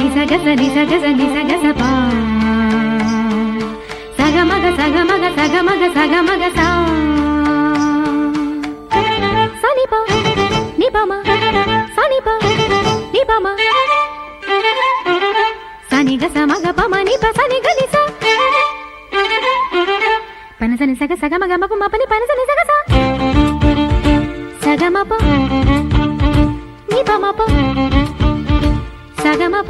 నిస గస నిస గస నిస గస పా. సగ మగ సగ మగ సగ మగ సగ మగ సా. సనిప నిపమ సనిప నిపమ. సని గస మగ పమ నిప సని గని స. పనసని సగ సగ మగ మప మపని పనసని సగ సగ మప నిప మప సగమప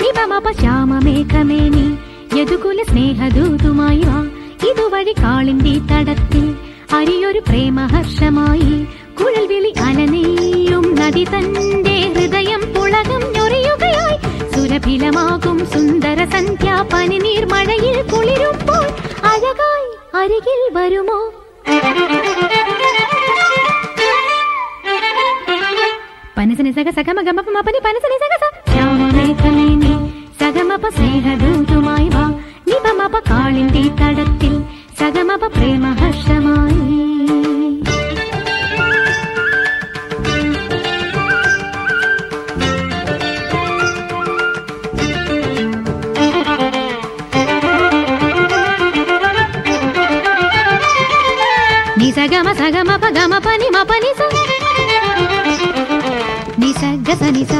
നിപമപ ശ്യാമമേഘമേനി യദുകുല സ്നേഹദൂതുമായി വാ ഇതുവഴി കാളിന്റെ തടത്തിൽ അരിയൊരു പ്രേമഹർഷമായി കുഴൽ വിളി അലനെയ്യും നദി തന്റെ ഹൃദയം പുളകം ഞൊറിയുകയായി സുരഭിലമാകും സുന്ദര സന്ധ്യ പനിനീർ മഴയിൽ കുളിരുമ്പോൾ അഴകായി അരികിൽ വരുമോ പനസനി സഗ സഗമഗമപ മപനി പനസനി സഗ സ ശ്യാമമേഘമേനി സഗമപ സ്നേഹദൂതുമായി വാ നിപമപ കാളിന്റെ തടത്തിൽ സഗമപ പ്രേമഹർഷമായി നി സഗമ സഗമ പഗമ പനി മപനി സ നി రసనిసా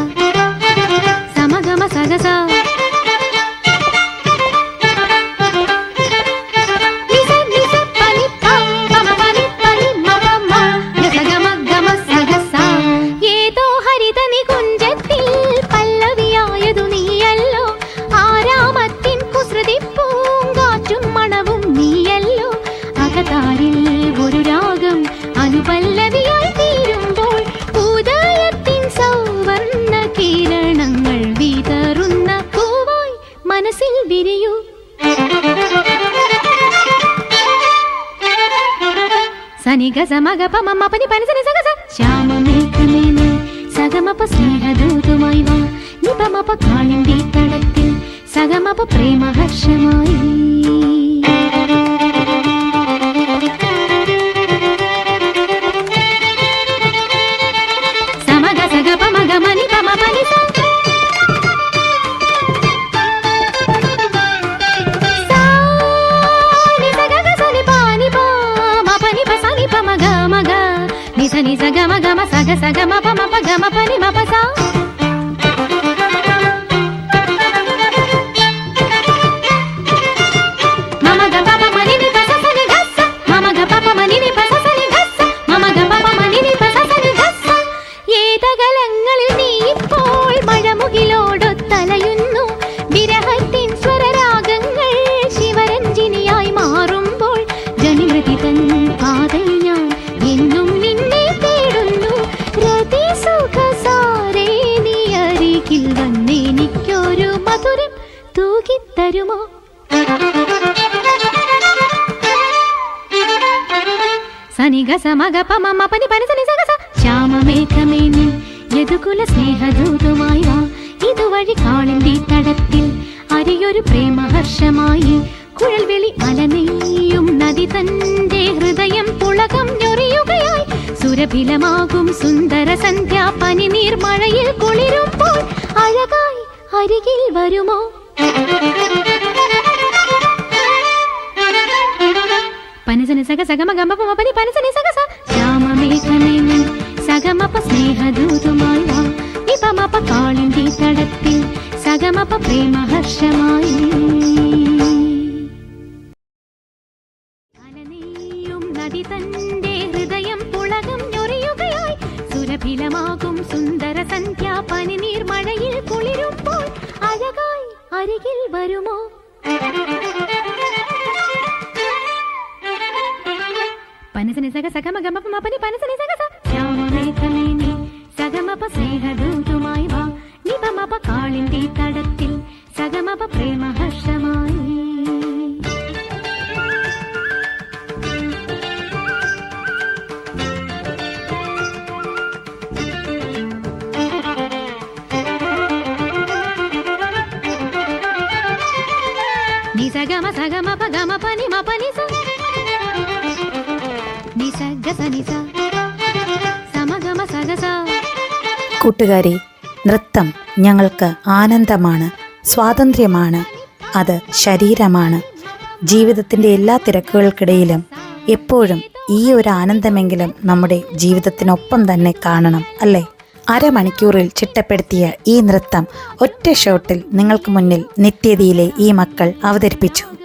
സനിഗ സമഗ പമ പനി പനസനി സഗ സ ശ്യാമമേഘമേനി സഗമപ സ്നേഹദൂതുമായി വാ നിപമപ കാളിന്റെ തടത്തിൽ സഗമപ പ്രേമഹർഷമായി സമഗ సగమ గమ సగ సగమ పమ పగమ పని పని మపసా സഗ സ ശ്യാമമേഘമേനി യദുകുല സ്നേഹദൂതുമായി ഇതുവഴി കാളിന്റെ തടത്തിൽ അരിയൊരു പ്രേമഹർഷമായി. കുഴൽവിളി അലനെയ്യും നദി തന്റെ ഹൃദയം പുളകം ഞൊറിയുകയായി. സുരഭിലമാകും സുന്ദര സന്ധ്യ പനിനീർ മഴയിൽ കുളിരുമ്പോൾ അഴകായി അരികിൽ വരുമോ? പനസനി సగ సగమ ഗമ പമ പനി പനസനി സഗ സ ശ്യാമമേഘമേനി സഗമപ സ്നേഹദൂതുമായി വാ. നിപമപ കാളിന്റെ തടത്തിൽ സഗമപ പ്രേമഹർഷമായി. അലനെയ്യും നദി തന്റെ ഹൃദയം പുളകം ഞൊറിയുകയായി. സുരഭിലമാകും സുന്ദര സന്ധ്യ പനിനീർ മഴയിൽ കുളിരുമ്പോൾ അഴകായി അരികിൽ വരുമോ? പനസനി സഗ സഗമ ഗമ പമ പനി പനസനി സഗ സ. ശ്യാമമേഘമേനി സഗമപ സ്നേഹദൂതുമായി വാ. നിപമപ കാളിന്റെ തടത്തിൽ സഗമപ പ്രേമഹർഷമായി സഗമ పగమ పని మ పని കൂട്ടുകാരെ നൃത്തം ഞങ്ങൾക്ക് ആനന്ദമാണ് സ്വാതന്ത്ര്യമാണ് അത് ശരീരമാണ്. ജീവിതത്തിന്റെ എല്ലാ തിരക്കുകൾക്കിടയിലും എപ്പോഴും ഈ ഒരു ആനന്ദമെങ്കിലും നമ്മുടെ ജീവിതത്തിനൊപ്പം തന്നെ കാണണം അല്ലേ? അരമണിക്കൂറിൽ ചിട്ടപ്പെടുത്തിയ ഈ നൃത്തം ഒറ്റ ഷോട്ടിൽ നിങ്ങൾക്ക് മുന്നിൽ നിത്യതയിലെ ഈ മക്കൾ അവതരിപ്പിച്ചു.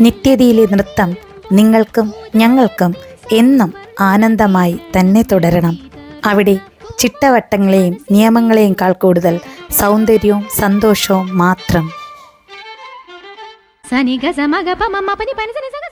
നിത്യതയിലെ നൃത്തം നിങ്ങൾക്കും ഞങ്ങൾക്കും എന്നും ആനന്ദമായി തന്നെ തുടരണം. അവിടെ ചിട്ടവട്ടങ്ങളെയും നിയമങ്ങളെയും കാൾ കൂടുതൽ സൗന്ദര്യവും സന്തോഷവും മാത്രം. സനിഗ സമഗ സമ ഗ പ മ പ നി പനി സനി